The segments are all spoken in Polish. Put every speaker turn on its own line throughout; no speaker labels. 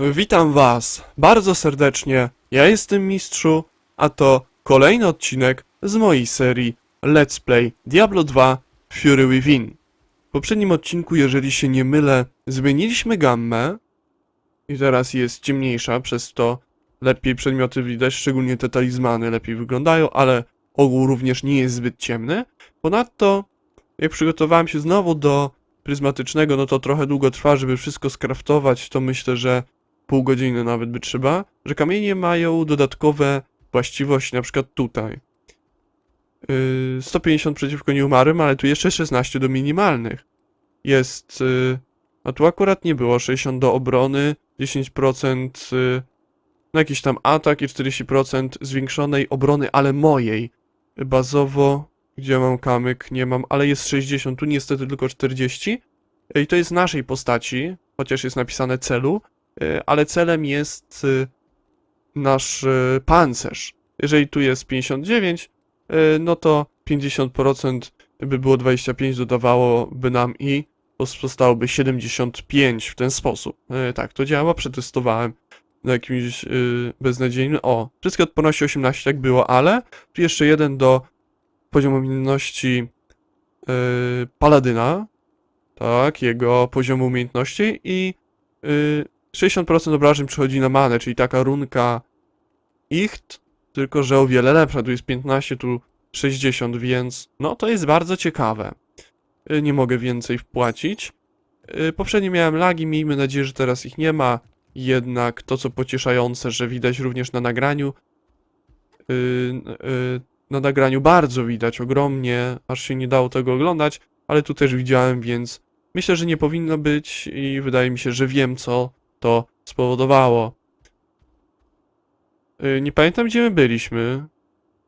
Witam Was bardzo serdecznie. Ja jestem Mistrzu, a to kolejny odcinek z mojej serii Let's Play Diablo 2 Fury Within. W poprzednim odcinku, jeżeli się nie mylę, zmieniliśmy gammę i teraz jest ciemniejsza, przez to lepiej przedmioty widać, szczególnie te talizmany lepiej wyglądają, ale ogół również nie jest zbyt ciemny. Ponadto, jak przygotowałem się znowu do pryzmatycznego, no to trochę długo trwa, żeby wszystko skraftować, to myślę, że pół godziny nawet by trzeba, że kamienie mają dodatkowe właściwości, na przykład tutaj. Yy, 150 przeciwko nieumarłym, ale tu jeszcze 16 do minimalnych. Jest, yy, a tu akurat nie było, 60 do obrony, 10% yy, na jakiś tam atak i 40% zwiększonej obrony, ale mojej. Bazowo, gdzie mam kamyk, nie mam, ale jest 60, tu niestety tylko 40. I to jest naszej postaci, chociaż jest napisane celu, ale celem jest y, nasz y, pancerz. Jeżeli tu jest 59, y, no to 50% by było 25, dodawałoby nam i pozostałoby 75 w ten sposób. Y, Tak, to działa, przetestowałem na jakimś y, beznadziejnym. O, wszystkie odporności 18 tak było, ale tu jeszcze jeden do poziomu umiejętności paladyna, tak, jego poziomu umiejętności i 60% obrażeń przychodzi na manę, czyli taka runka Icht, tylko że o wiele lepsza. Tu jest 15, tu 60, więc no to jest bardzo ciekawe. Y, Nie mogę więcej wpłacić. Y, Poprzednio miałem lagi, miejmy nadzieję, że teraz ich nie ma. Jednak to, co pocieszające, że widać również na nagraniu. y, Na nagraniu bardzo widać, ogromnie, aż się nie dało tego oglądać, ale tu też widziałem, więc myślę, że nie powinno być i wydaje mi się, że wiem, co to spowodowało. Y, Nie pamiętam, gdzie my byliśmy.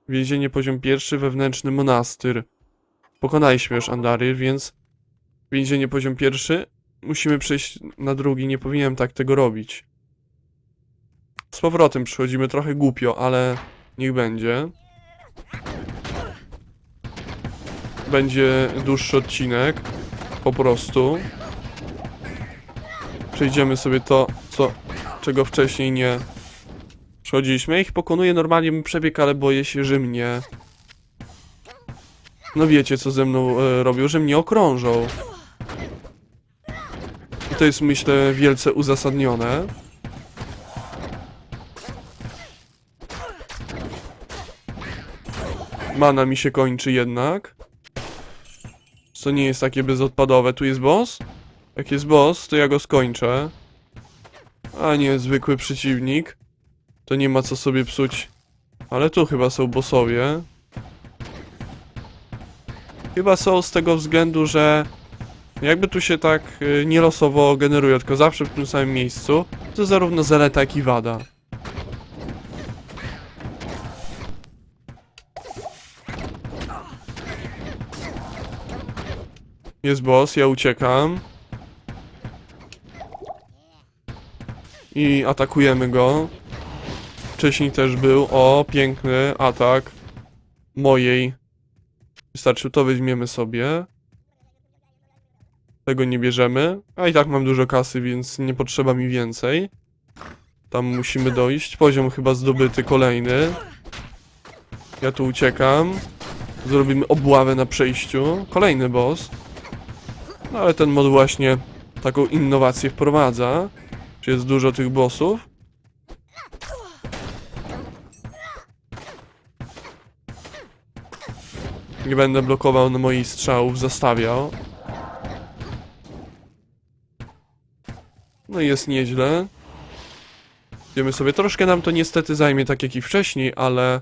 Więzienie poziom pierwszy, wewnętrzny monastyr. Pokonaliśmy już Andary, więc więzienie poziom pierwszy. Musimy przejść na drugi, nie powinienem tak tego robić. Z powrotem przychodzimy trochę głupio, ale niech będzie. Będzie dłuższy odcinek. Po prostu. Przejdziemy sobie to, co, czego wcześniej nie przechodziliśmy. Ich pokonuję normalnie bym przebieg, ale boję się, że mnie... No wiecie, co ze mną e, robią, że mnie okrążą. I to jest, myślę, wielce uzasadnione. Mana mi się kończy jednak. Co nie jest takie bezodpadowe. Tu jest boss? Jak jest boss, to ja go skończę. A nie, zwykły przeciwnik. To nie ma co sobie psuć. Ale tu chyba są bossowie. Chyba są z tego względu, że jakby tu się tak y, nielosowo generuje, tylko zawsze w tym samym miejscu, to zarówno zaleta, jak i wada. Jest boss, ja uciekam. I atakujemy go. Wcześniej też był. O, piękny atak mojej. Wystarczy to weźmiemy sobie. Tego nie bierzemy. A i tak mam dużo kasy, więc nie potrzeba mi więcej. Tam musimy dojść. Poziom chyba zdobyty kolejny. Ja tu uciekam. Zrobimy obławę na przejściu. Kolejny boss. No ale ten mod właśnie taką innowację wprowadza. Czy jest dużo tych bossów? Nie będę blokował na moich strzałów, zastawiał. No i jest nieźle. Idziemy sobie. Troszkę nam to niestety zajmie, tak jak i wcześniej, ale...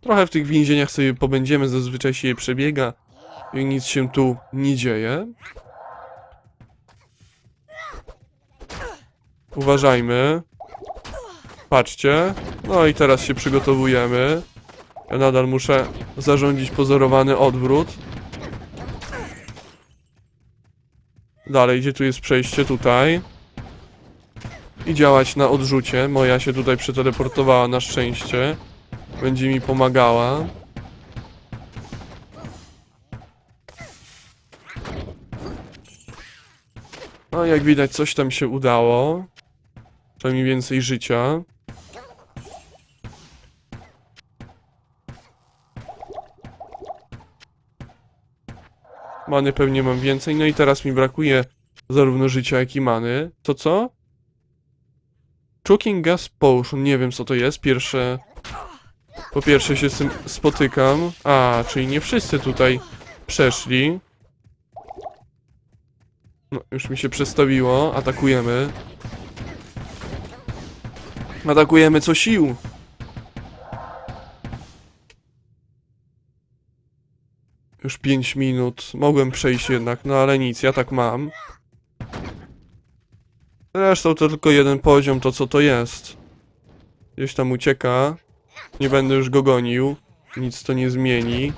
Trochę w tych więzieniach sobie pobędziemy, zazwyczaj się je przebiega. I nic się tu nie dzieje. Uważajmy. Patrzcie. No i teraz się przygotowujemy. Ja nadal muszę zarządzić pozorowany odwrót. Dalej, gdzie tu jest przejście? Tutaj. I działać na odrzucie. Moja się tutaj przeteleportowała na szczęście. Będzie mi pomagała. No, jak widać, coś tam się udało. Mi więcej życia. Many pewnie mam więcej, no i teraz mi brakuje zarówno życia, jak i many. To co? Choking Gas Potion, nie wiem co to jest, pierwsze... Po pierwsze się z tym spotykam. A, czyli nie wszyscy tutaj przeszli. No, już mi się przestawiło, atakujemy. Atakujemy co sił. Już 5 minut. Mogłem przejść jednak, no ale nic, ja tak mam. Zresztą to tylko jeden poziom, to co to jest. Gdzieś tam ucieka. Nie będę już go gonił. Nic to nie zmieni.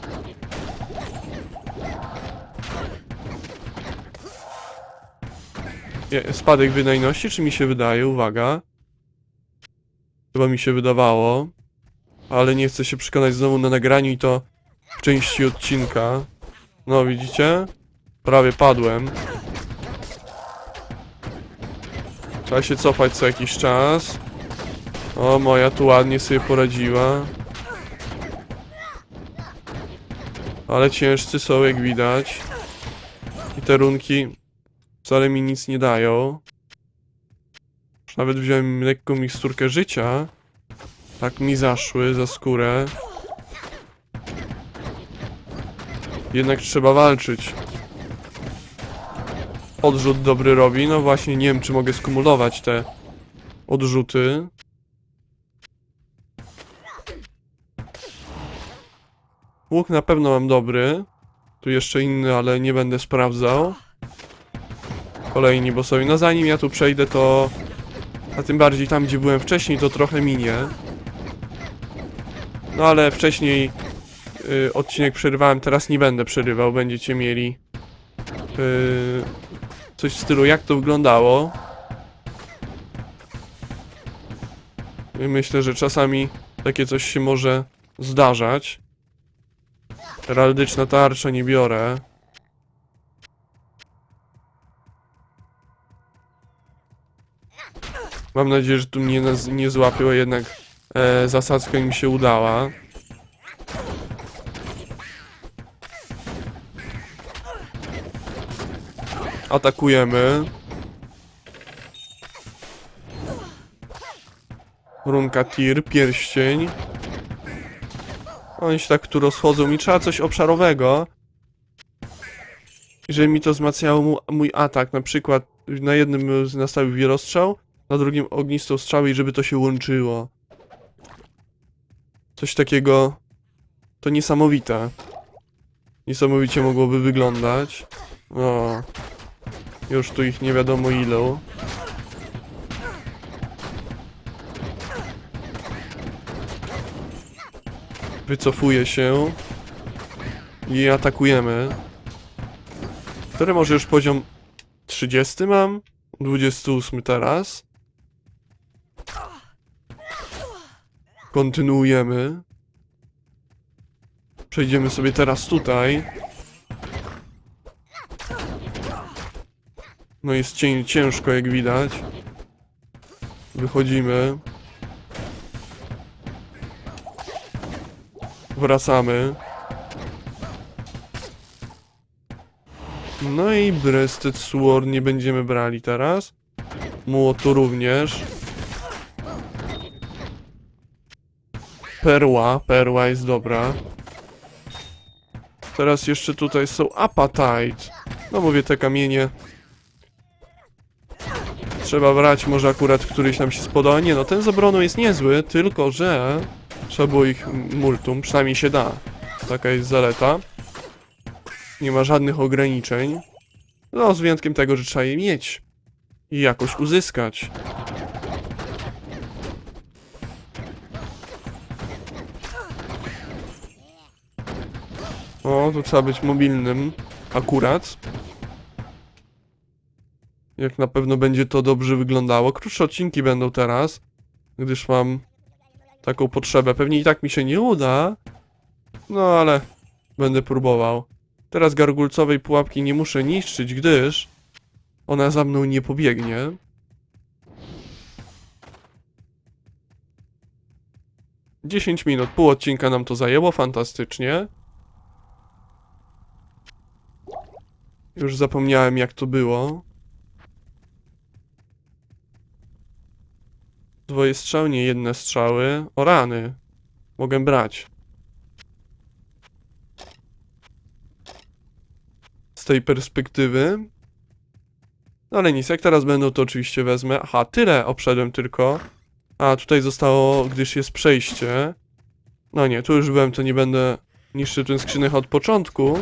Spadek wydajności, czy mi się wydaje? Uwaga. Chyba mi się wydawało. Ale nie chcę się przekonać znowu na nagraniu i to w części odcinka. No widzicie? Prawie padłem. Trzeba się cofać co jakiś czas. O, moja tu ładnie sobie poradziła. Ale ciężcy są, jak widać. I te runki wcale mi nic nie dają. Nawet wziąłem lekką miksturkę życia. Tak mi zaszły za skórę. Jednak trzeba walczyć. Odrzut dobry robi. No właśnie, nie wiem, czy mogę skumulować te odrzuty. Łuk na pewno mam dobry. Tu jeszcze inny, ale nie będę sprawdzał. Kolejni bossowie. No zanim ja tu przejdę, to... A tym bardziej tam, gdzie byłem wcześniej, to trochę minie. No ale wcześniej y, odcinek przerywałem, teraz nie będę przerywał. Będziecie mieli y, coś w stylu, jak to wyglądało. I myślę, że czasami takie coś się może zdarzać. Heraldyczna tarcza nie biorę. Mam nadzieję, że tu mnie nie złapią, a jednak e, zasadzka im się udała. Atakujemy. Runka tir, pierścień. Oni się tak tu rozchodzą. Mi trzeba coś obszarowego. Żeby mi to wzmacniało mu, mój atak. Na przykład na jednym nastawił wielostrzał, na drugim ognistą strzałę i żeby to się łączyło. Coś takiego. To niesamowite. Niesamowicie mogłoby wyglądać. O. Już tu ich nie wiadomo ilu. Wycofuję się. I atakujemy. Który może już poziom 30 mam? 28 teraz. Kontynuujemy. Przejdziemy sobie teraz tutaj. No jest ciężko jak widać. Wychodzimy. Wracamy. No i Breasted Sword nie będziemy brali teraz. Młotu również. Perła, perła jest dobra. Teraz jeszcze tutaj są Apatite. No mówię, te kamienie. Trzeba brać, może akurat któryś nam się spodoba. Nie no, ten z obroną jest niezły, tylko że trzeba było ich multum, przynajmniej się da. Taka jest zaleta. Nie ma żadnych ograniczeń. No, z wyjątkiem tego, że trzeba je mieć. I jakoś uzyskać. O, tu trzeba być mobilnym. Akurat. Jak na pewno będzie to dobrze wyglądało. Krótsze odcinki będą teraz, gdyż mam taką potrzebę. Pewnie i tak mi się nie uda, no ale będę próbował. Teraz gargulcowej pułapki nie muszę niszczyć, gdyż ona za mną nie pobiegnie. Dziesięć minut, pół odcinka nam to zajęło, fantastycznie. Już zapomniałem jak to było. Dwoje strzał, nie jedne strzały. O rany. Mogę brać. Z tej perspektywy. No ale nic, jak teraz będą, to oczywiście wezmę. Aha, tyle obszedłem tylko. A, tutaj zostało, gdyż jest przejście. No nie, tu już byłem, to nie będę niszczył ten skrzynek od początku.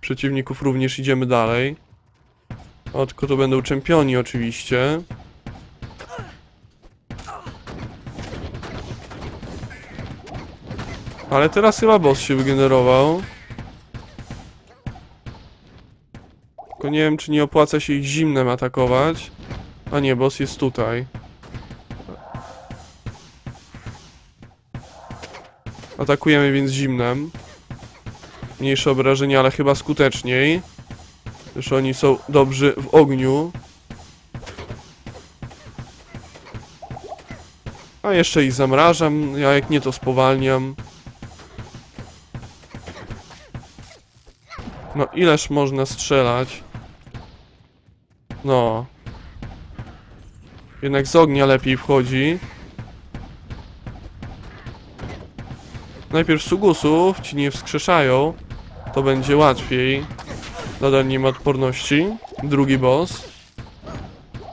Przeciwników również idziemy dalej. O, tylko to będą czempioni oczywiście. Ale teraz chyba boss się wygenerował. Tylko nie wiem, czy nie opłaca się ich zimnem atakować. A nie, boss jest tutaj. Atakujemy więc zimnem. Mniejsze obrażenia, ale chyba skuteczniej. Gdyż oni są dobrzy w ogniu. A jeszcze ich zamrażam, ja jak nie to spowalniam. No ileż można strzelać? No. Jednak z ognia lepiej wchodzi. Najpierw sugusów ci nie wskrzeszają. To będzie łatwiej. Nadal nie ma odporności. Drugi boss.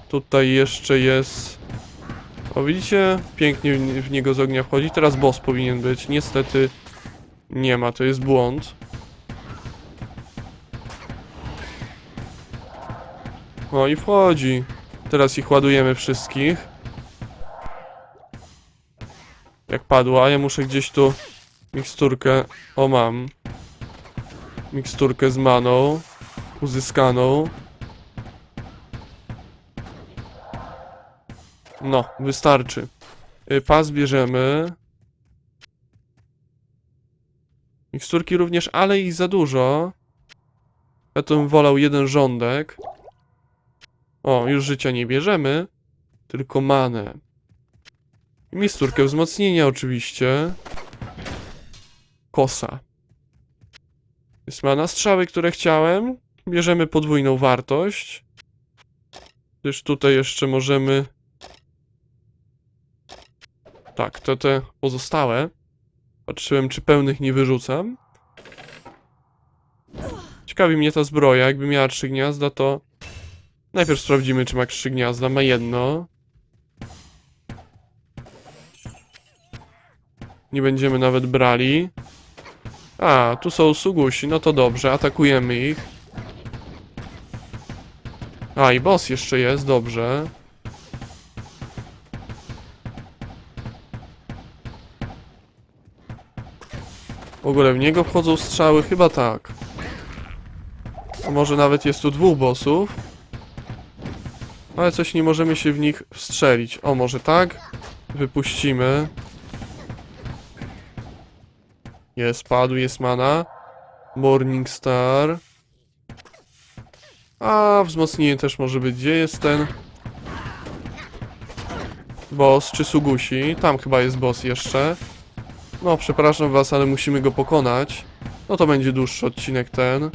Tutaj jeszcze jest... O widzicie? Pięknie w- niego z ognia wchodzi. Teraz boss powinien być. Niestety nie ma. To jest błąd. O i wchodzi. Teraz ich ładujemy wszystkich. Jak padła, ja muszę gdzieś tu miksturkę. O, mam. Miksturkę z maną. Uzyskaną. No, wystarczy. Y, Pas bierzemy. Miksturki również, ale ich za dużo. Ja to bym wolał jeden rządek. O, już życia nie bierzemy, tylko manę. I Misturkę wzmocnienia oczywiście. Kosa. Jest mana strzały, które chciałem. Bierzemy podwójną wartość. Gdyż tutaj jeszcze możemy... Tak, to te pozostałe. Patrzyłem, czy pełnych nie wyrzucam. Ciekawi mnie ta zbroja. Jakby miała trzy gniazda, to Najpierw sprawdzimy, czy ma trzy gniazda. Ma jedno. Nie będziemy nawet brali. A, tu są sugusi, no to dobrze, atakujemy ich. A, i boss jeszcze jest, dobrze. W ogóle w niego wchodzą strzały? Chyba tak. A może nawet jest tu dwóch bossów? Ale coś nie możemy się w nich wstrzelić. O, może tak? Wypuścimy. Jest, padł, jest mana. Morning Star. A, wzmocnienie też może być. Gdzie jest ten? Boss czy Sugusi? Tam chyba jest boss jeszcze. No, przepraszam was, ale musimy go pokonać. No to będzie dłuższy odcinek ten.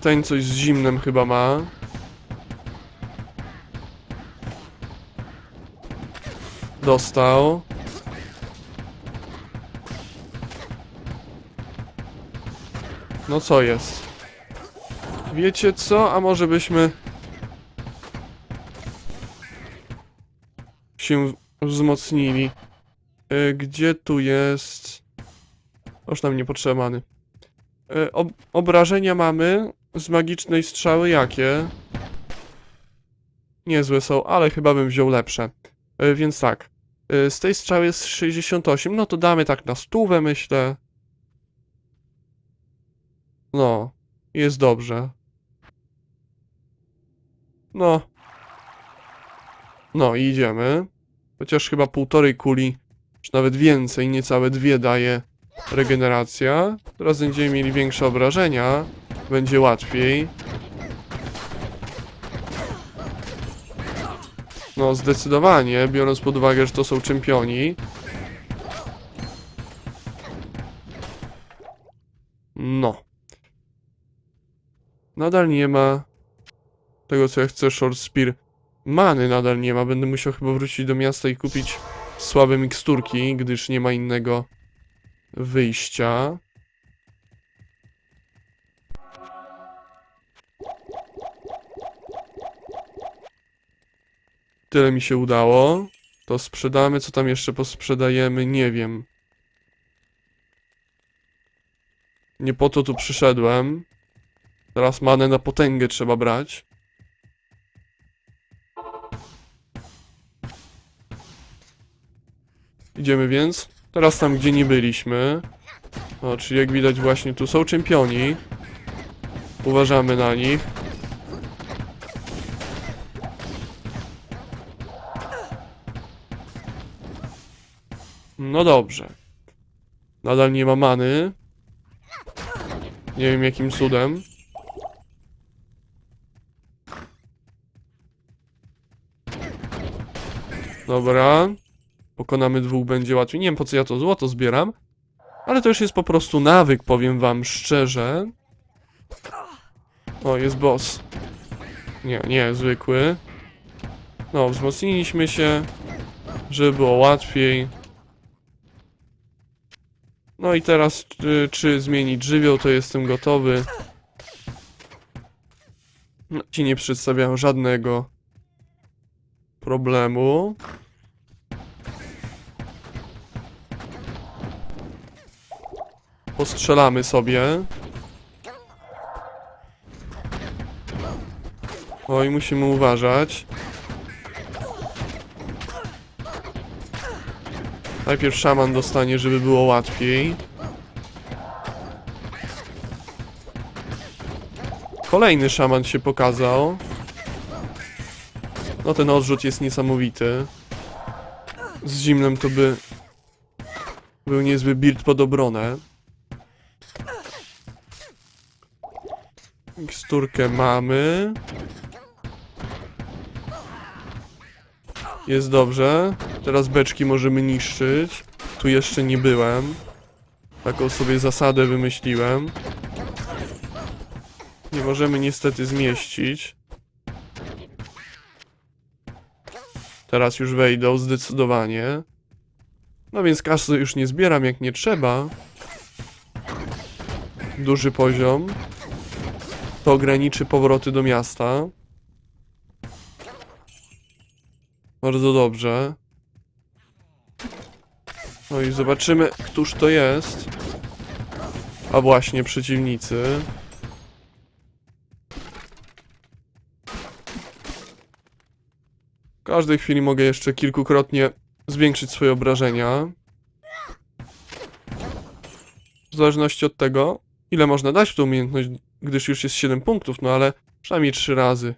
Ten coś z zimnem chyba ma. Dostał. No co jest? Wiecie co? A może byśmy się wzmocnili. Y, Gdzie tu jest? Już nam nie potrzebany. Y, Ob obrażenia mamy. Z magicznej strzały jakie? Niezłe są, ale chyba bym wziął lepsze. Y, Więc tak. Y, Z tej strzały jest 68, no to damy tak na stówę, myślę. No, jest dobrze. No. No, i idziemy. Chociaż chyba półtorej kuli, czy nawet więcej, niecałe dwie daje regeneracja. Teraz będziemy mieli większe obrażenia. Będzie łatwiej. No, zdecydowanie, biorąc pod uwagę, że to są czempioni. No. Nadal nie ma tego, co ja chcę, Short Spear. Many nadal nie ma. Będę musiał chyba wrócić do miasta i kupić słabe miksturki, gdyż nie ma innego wyjścia. Tyle mi się udało. To sprzedamy. Co tam jeszcze posprzedajemy? Nie wiem. Nie po to tu przyszedłem. Teraz manę na potęgę trzeba brać. Idziemy więc. Teraz tam, gdzie nie byliśmy. O, czyli jak widać właśnie tu są czempioni. Uważamy na nich. No dobrze. Nadal nie ma many. Nie wiem jakim cudem. Dobra. Pokonamy dwóch, będzie łatwiej. Nie wiem po co ja to złoto zbieram. Ale to już jest po prostu nawyk, powiem wam szczerze. O, jest boss. Nie, nie, zwykły. No, wzmocniliśmy się, żeby było łatwiej. No i teraz, czy, czy zmienić żywioł, to jestem gotowy. No, ci nie przedstawiają żadnego problemu. Postrzelamy sobie. Oj, musimy uważać. Najpierw szaman dostanie, żeby było łatwiej. Kolejny szaman się pokazał. No ten odrzut jest niesamowity. Z zimnem to by był niezły build pod obronę. Miksturkę mamy. Jest dobrze. Teraz beczki możemy niszczyć. Tu jeszcze nie byłem. Taką sobie zasadę wymyśliłem. Nie możemy niestety zmieścić. Teraz już wejdą zdecydowanie. No więc kasy już nie zbieram jak nie trzeba. Duży poziom. To ograniczy powroty do miasta. Bardzo dobrze. No i zobaczymy, któż to jest. A właśnie, przeciwnicy. W każdej chwili mogę jeszcze kilkukrotnie zwiększyć swoje obrażenia. W zależności od tego, ile można dać w tą umiejętność, gdyż już jest 7 punktów, no ale przynajmniej 3 razy.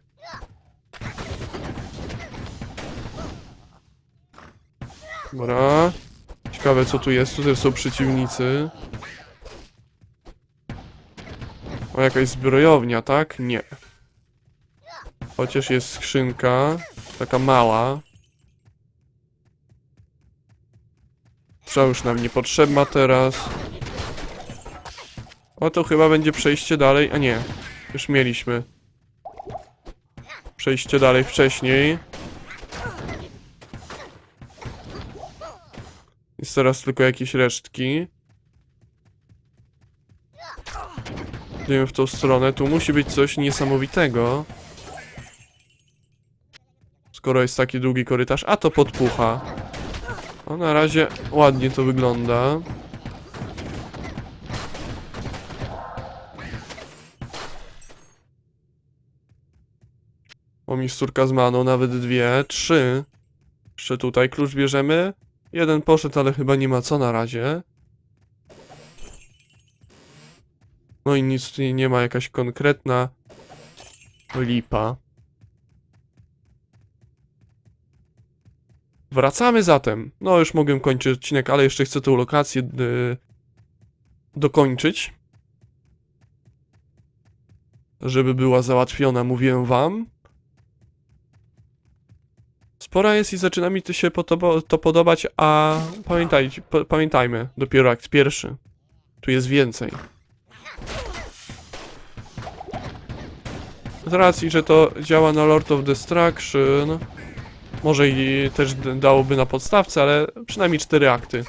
Dobra. Ciekawe co tu jest, tu też są przeciwnicy. O, jakaś zbrojownia, tak? Nie. Chociaż jest skrzynka, taka mała. Strzał już nam niepotrzebna teraz. O, to chyba będzie przejście dalej, a nie. Już mieliśmy. Przejście dalej wcześniej. Teraz tylko jakieś resztki. Idziemy w tą stronę. Tu musi być coś niesamowitego. Skoro jest taki długi korytarz. A to podpucha. O, na razie ładnie to wygląda. O, misturka z maną, nawet dwie, trzy. Jeszcze tutaj klucz bierzemy. Jeden poszedł, ale chyba nie ma co na razie. No i nic tutaj nie ma, jakaś konkretna lipa. Wracamy zatem. No już mogłem kończyć odcinek, ale jeszcze chcę tą lokację y, dokończyć. Żeby była załatwiona, mówiłem wam. Spora jest i zaczyna mi to się to podobać, a pamiętajcie, pa, pamiętajmy, dopiero akt pierwszy. Tu jest więcej. Z racji, że to działa na Lord of Destruction, może i też dałoby na podstawce, ale przynajmniej cztery akty.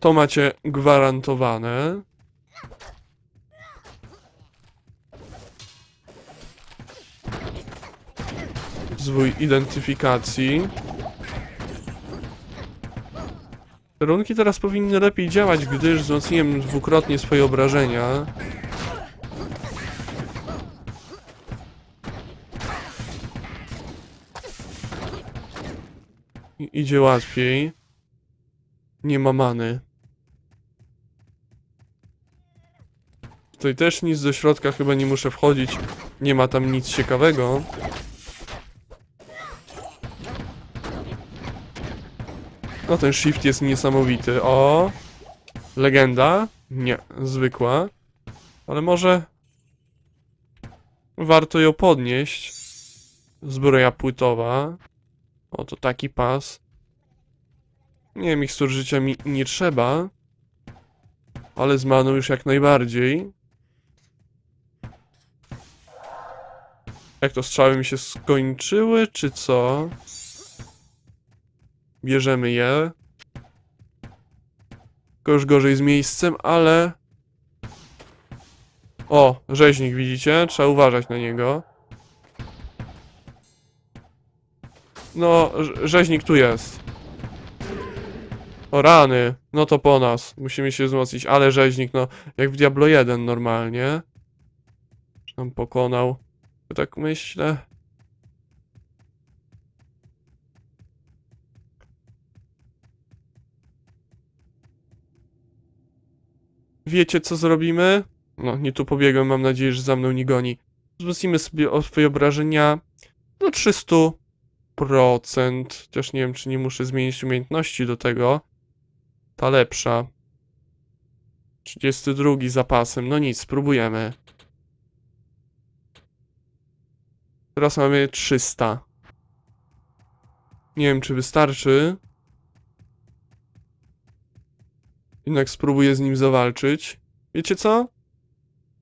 To macie gwarantowane. Zwój identyfikacji. Runki teraz powinny lepiej działać, gdyż wzmocniłem dwukrotnie swoje obrażenia. I idzie łatwiej. Nie ma many. Tutaj też nic do środka chyba nie muszę wchodzić. Nie ma tam nic ciekawego. No ten shift jest niesamowity. O! Legenda? Nie, zwykła. Ale może... Warto ją podnieść. Zbroja płytowa. O, to taki pas. Nie, mikstur życia mi nie trzeba. Ale z już jak najbardziej. Jak to strzały mi się skończyły, czy co? Bierzemy je. Tylko już gorzej z miejscem, ale... O, rzeźnik widzicie? Trzeba uważać na niego. No, rz- rzeźnik tu jest. O rany, no to po nas. Musimy się wzmocnić, ale rzeźnik, no, jak w Diablo 1 normalnie. Nam pokonał? Tak myślę. Wiecie co zrobimy? No, nie tu pobiegłem, mam nadzieję, że za mną nie goni. Wzmocnimy sobie swoje obrażenia do 300%. Chociaż nie wiem, czy nie muszę zmienić umiejętności do tego. Ta lepsza. 32 zapasem. No nic, spróbujemy. Teraz mamy 300. Nie wiem, czy wystarczy. Jednak spróbuję z nim zawalczyć. Wiecie co?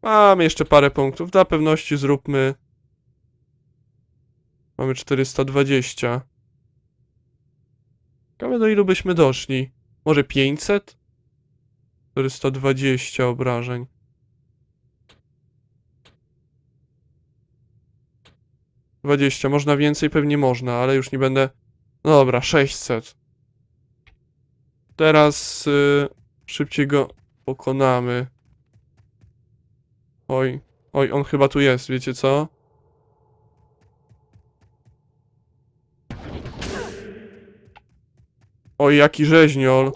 Mamy jeszcze parę punktów. Dla pewności zróbmy. Mamy 420. Ciekawe do ilu byśmy doszli. Może 500? 420 obrażeń. Dwadzieścia, można więcej? Pewnie można, ale już nie będę... No dobra, 600. Teraz y, szybciej go pokonamy. Oj, oj, on chyba tu jest, wiecie co? Oj, jaki rzeźniol.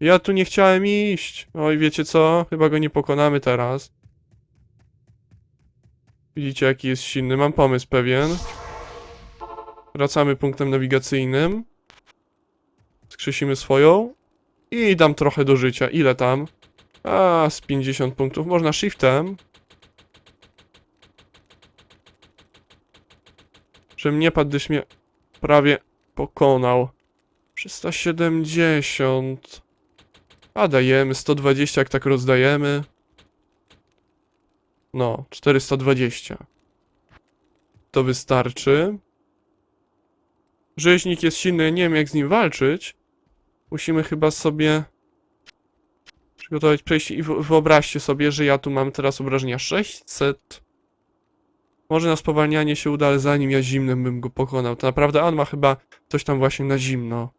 Ja tu nie chciałem iść. Oj, wiecie co? Chyba go nie pokonamy teraz. Widzicie, jaki jest silny. Mam pomysł pewien. Wracamy punktem nawigacyjnym. Skrzesimy swoją. I dam trochę do życia. Ile tam? A, z 50 punktów. Można shiftem. Że mnie padł, gdyś mnie prawie pokonał. 370. A dajemy 120, jak tak rozdajemy. No, 420. To wystarczy. Rzeźnik jest silny, nie wiem jak z nim walczyć. Musimy chyba sobie przygotować przejście i wyobraźcie sobie, że ja tu mam teraz obrażenia 600. Może na spowalnianie się uda, ale zanim ja zimnym bym go pokonał. To naprawdę on ma chyba coś tam właśnie na zimno.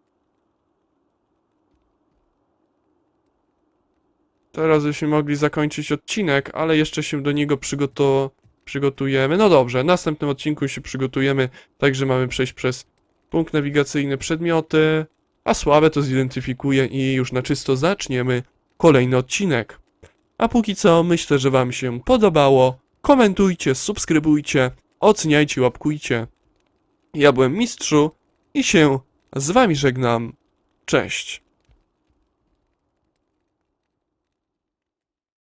Teraz byśmy mogli zakończyć odcinek, ale jeszcze się do niego przygoto przygotujemy. No dobrze, w następnym odcinku się przygotujemy, także mamy przejść przez punkt nawigacyjny przedmioty, a słabe to zidentyfikuję i już na czysto zaczniemy kolejny odcinek. A póki co myślę, że wam się podobało. Komentujcie, subskrybujcie, oceniajcie, łapkujcie. Ja byłem Mistrzu i się z wami żegnam. Cześć.